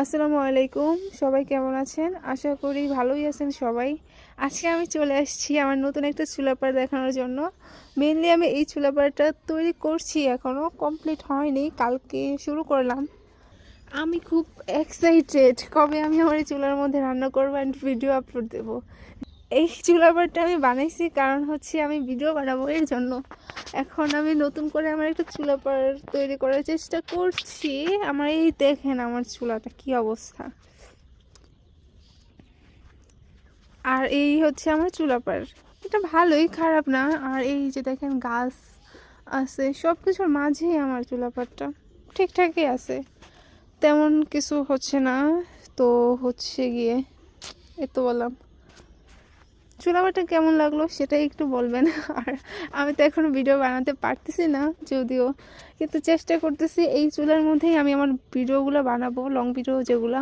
আসসালামু আলাইকুম। সবাই কেমন আছেন? আশা করি ভালোই আছেন সবাই। আজকে আমি চলে আসছি আমার নতুন একটা চুলাপাড় দেখানোর জন্য। মেনলি আমি এই চুলাপাড়টা তৈরি করছি এখনও কমপ্লিট হয়নি। কালকে শুরু করলাম। আমি খুব এক্সাইটেড কবে আমি আমার এই চুলার মধ্যে রান্না করব অ্যান্ড ভিডিও আপলোড দেবো। এই চুলাপাড়টা আমি বানাইছি কারণ হচ্ছে আমি ভিডিও বানাবো এর জন্য। এখন আমি নতুন করে আমার একটা চুলাপাড় তৈরি করার চেষ্টা করছি। আমার এই দেখেন আমার চুলাটা কি অবস্থা। আর এই হচ্ছে আমার চুলাপাড় এটা ভালোই খারাপ না। আর এই যে দেখেন গাছ আছে সব কিছুর মাঝেই আমার চুলাপাড়টা ঠিকঠাকই আছে। তেমন কিছু হচ্ছে না। তো হচ্ছে গিয়ে এ তো বললাম। চুলাবাটা কেমন লাগল সেটাই একটু বলবেন। আর আমি তো এখনও ভিডিও বানাতে পারতেছি না, যদিও। কিন্তু চেষ্টা করতেছি এই চুলার মধ্যেই আমি আমার ভিডিওগুলো বানাবো লং ভিডিও যেগুলো।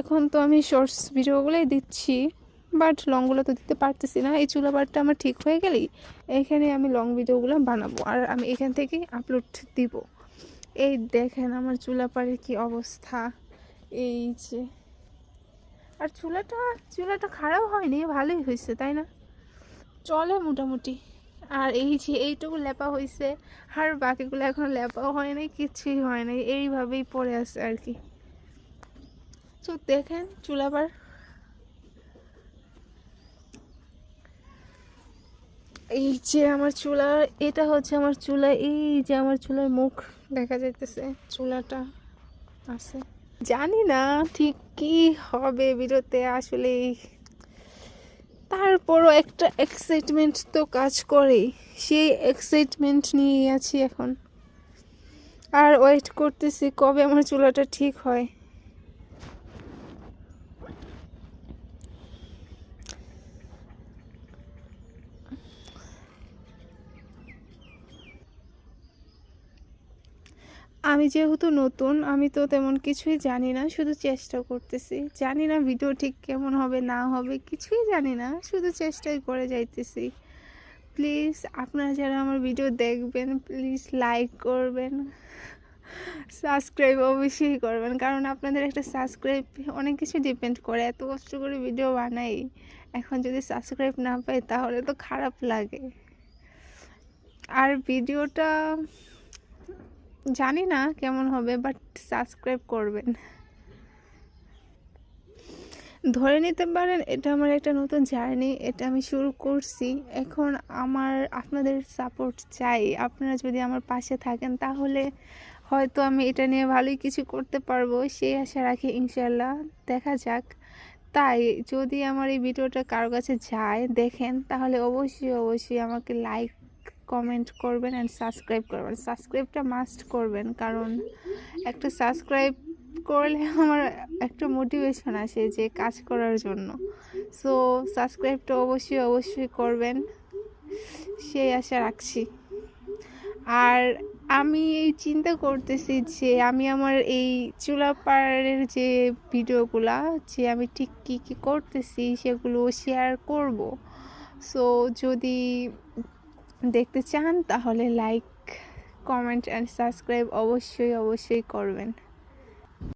এখন তো আমি শর্টস ভিডিওগুলোই দিচ্ছি বাট লংগুলো তো দিতে পারতেছি না। এই চুলা বারটা আমার ঠিক হয়ে গেলেই এখানে আমি লং ভিডিওগুলো বানাবো, আর আমি এখান থেকেই আপলোড দিব। এই দেখেন আমার চুলা পাড়ের কি অবস্থা। এই যে আর চুলাটা চুলাটা খারাপ হয়নি, ভালোই হয়েছে, তাই না? চলে মোটামুটি। আর এই যে এইটুকু লেপা হয়েছে, আর বাকিগুলো এখন লেপাও হয় নাই, কিছুই হয় নাই, এইভাবেই পড়ে আছে আর কি। তো দেখেন চুলাবার এই যে আমার চুলা, এটা হচ্ছে আমার চুলা, এই যে আমার চুলার মুখ দেখা যাইতেছে, চুলাটা আছে। জানি না ঠিক কি হবে বিরতে আসলে তারপরও একটা এক্সাইটমেন্ট তো কাজ করে সেই এক্সাইটমেন্ট নিয়ে আছি এখন। আর ওয়েট করতেছি কবে আমার চুলাটা ঠিক হয়। আমি যেহেতু নতুন, আমি তো তেমন কিছুই জানি না, শুধু চেষ্টা করতেছি। জানি না ভিডিও ঠিক কেমন হবে, না হবে, কিছুই জানি না, শুধু চেষ্টাই করে যাইতেছি। প্লিজ আপনারা যারা আমার ভিডিও দেখবেন প্লিজ লাইক করবেন সাবস্ক্রাইব অবশ্যই করবেন, কারণ আপনাদের একটা সাবস্ক্রাইব অনেক কিছু ডিপেন্ড করে। এত কষ্ট করে ভিডিও বানাই, এখন যদি সাবস্ক্রাইব না পাই, তাহলে তো খারাপ লাগে। আর ভিডিওটা জানি না কেমন হবে বাট সাবস্ক্রাইব করবেন। ধরে নিতে পারেন, এটা আমার একটা নতুন জার্নি এটা আমি শুরু করছি। এখন আমার, আপনাদের সাপোর্ট চাই। আপনারা যদি আমার পাশে থাকেন, তাহলে হয়তো আমি এটা নিয়ে ভালোই কিছু করতে পারব। সেই আশা রাখি ইনশাল্লাহ দেখা যাক। তাই যদি আমার এই ভিডিওটা কারও কাছে যায়, দেখেন, তাহলে অবশ্যই অবশ্যই আমাকে লাইক কমেন্ট করবেন অ্যান্ড সাবস্ক্রাইব করবেন। সাবস্ক্রাইবটা মাস্ট করবেন, কারণ একটা সাবস্ক্রাইব করলে আমার একটা মোটিভেশন আসে যে কাজ করার জন্য। সো সাবস্ক্রাইবটা অবশ্যই অবশ্যই করবেন। সেই আশা রাখছি। আর আমি এই চিন্তা করতেছি যে আমি আমার এই চুলাপাড়ের যে ভিডিওগুলা, যে আমি ঠিক কী কী করতেছি সেগুলো শেয়ার করব। সো যদি দেখতে চান তাহলে লাইক কমেন্ট অ্যান্ড সাবস্ক্রাইব অবশ্যই অবশ্যই করবেন।